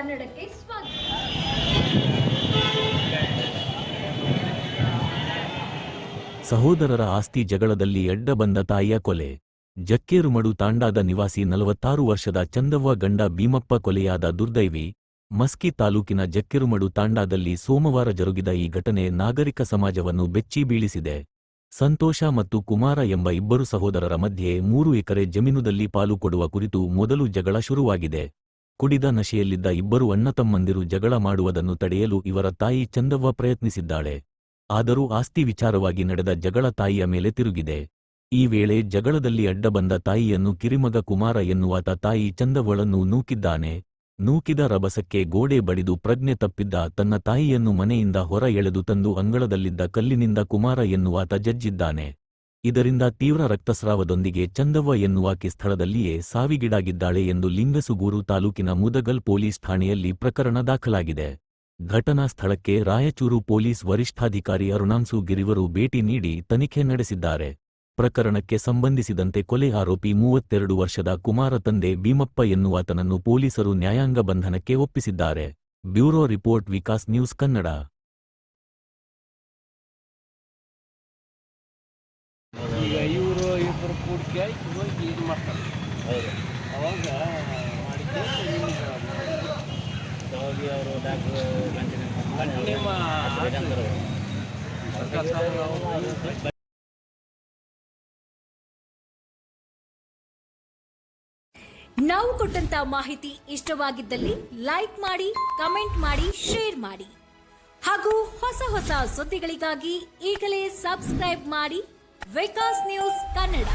ಕನ್ನಡಕ್ಕೆ ಸ್ವಾಗತ. ಸಹೋದರರ ಆಸ್ತಿ ಜಗಳದಲ್ಲಿ ಎಡ್ಡ ಬಂದ ತಾಯಿಯ ಕೊಲೆ. ಜಕ್ಕೇರುಮಡು ತಾಂಡಾದ ನಿವಾಸಿ ನಲವತ್ತಾರು ವರ್ಷದ ಚಂದವ್ವ ಗಂಡ ಭೀಮಪ್ಪ ಕೊಲೆಯಾದ ದುರ್ದೈವಿ. ಮಸ್ಕಿ ತಾಲೂಕಿನ ಜಕ್ಕೇರುಮಡು ತಾಂಡಾದಲ್ಲಿ ಸೋಮವಾರ ಜರುಗಿದ ಈ ಘಟನೆ ನಾಗರಿಕ ಸಮಾಜವನ್ನು ಬೆಚ್ಚಿ ಬೀಳಿಸಿದೆ. ಸಂತೋಷ ಮತ್ತು ಕುಮಾರ ಎಂಬ ಇಬ್ಬರು ಸಹೋದರರ ಮಧ್ಯೆ ಮೂರು ಎಕರೆ ಜಮೀನುದಲ್ಲಿ ಪಾಲು ಕೊಡುವ ಕುರಿತು ಮೊದಲು ಜಗಳ ಶುರುವಾಗಿದೆ. ಕುಡಿದ ನಶೆಯಲ್ಲಿದ್ದ ಇಬ್ಬರು ಅಣ್ಣತಮ್ಮಂದಿರು ಜಗಳ ಮಾಡುವುದನ್ನು ತಡೆಯಲು ಇವರ ತಾಯಿ ಚಂದವ್ವ ಪ್ರಯತ್ನಿಸಿದ್ದಾಳೆ. ಆದರೂ ಆಸ್ತಿ ವಿಚಾರವಾಗಿ ನಡೆದ ಜಗಳ ತಾಯಿಯ ಮೇಲೆ ತಿರುಗಿದೆ. ಈ ವೇಳೆ ಜಗಳದಲ್ಲಿ ಅಡ್ಡ ಬಂದ ತಾಯಿಯನ್ನು ಕಿರಿಮಗ ಕುಮಾರ ಎನ್ನುವಾತ ತಾಯಿ ಚಂದವ್ವಳನ್ನು ನೂಕಿದ್ದಾನೆ. ನೂಕಿದ ರಭಸಕ್ಕೆ ಗೋಡೆ ಬಡಿದು ಪ್ರಜ್ಞೆ ತಪ್ಪಿದ್ದ ತನ್ನ ತಾಯಿಯನ್ನು ಮನೆಯಿಂದ ಹೊರ ಎಳೆದು ತಂದು ಅಂಗಳದಲ್ಲಿದ್ದ ಕಲ್ಲಿನಿಂದ ಕುಮಾರ ಎನ್ನುವಾತ ಜಜ್ಜಿದ್ದಾನೆ. ಇದರಿಂದ ತೀವ್ರ ರಕ್ತಸ್ರಾವದೊಂದಿಗೆ ಚಂದವ್ವ ಎನ್ನುವಾಕೆ ಸ್ಥಳದಲ್ಲಿಯೇ ಸಾವಿಗೀಡಾಗಿದ್ದಾಳೆ ಎಂದು ಲಿಂಗಸುಗೂರು ತಾಲೂಕಿನ ಮುದಗಲ್ ಪೊಲೀಸ್ ಠಾಣೆಯಲ್ಲಿ ಪ್ರಕರಣ ದಾಖಲಾಗಿದೆ. ಘಟನಾ ಸ್ಥಳಕ್ಕೆ ರಾಯಚೂರು ಪೊಲೀಸ್ ವರಿಷ್ಠಾಧಿಕಾರಿ ಅರುಣಾಂಸು ಗಿರಿವರು ಭೇಟಿ ನೀಡಿ ತನಿಖೆ ನಡೆಸಿದ್ದಾರೆ. ಪ್ರಕರಣಕ್ಕೆ ಸಂಬಂಧಿಸಿದಂತೆ ಕೊಲೆ ಆರೋಪಿ ಮೂವತ್ತೆರಡು ವರ್ಷದ ಕುಮಾರ ತಂದೆ ಭೀಮಪ್ಪ ಎನ್ನುವಾತನನ್ನು ಪೊಲೀಸರು ನ್ಯಾಯಾಂಗ ಬಂಧನಕ್ಕೆ ಒಪ್ಪಿಸಿದ್ದಾರೆ. Bureau report Vikas news Kannada. ಇವರು ಇಬ್ಬರು ಕೂಡಿಕೆ ಹೋಗಿ ಇದು ಮಾಡ್ತಾರೆ. ಅವಾಗ ಮಾಡಿದ್ದೆ ಅವರು. ಡಾಕ್ಟರ್ ನಾವು ಕೊಟ್ಟಂತ ಮಾಹಿತಿ ಇಷ್ಟವಾಗಿದ್ದಲ್ಲಿ ಲೈಕ್ ಮಾಡಿ ಕಮೆಂಟ್ ಮಾಡಿ ಶೇರ್ ಮಾಡಿ. ಹಾಗೂ ಹೊಸ ಹೊಸ ಸುದ್ದಿಗಳಿಗಾಗಿ ಈಗಲೇ ಸಬ್ಸ್ಕ್ರೈಬ್ ಮಾಡಿ. ವಿಕಾಸ್ ನ್ಯೂಸ್ ಕನ್ನಡ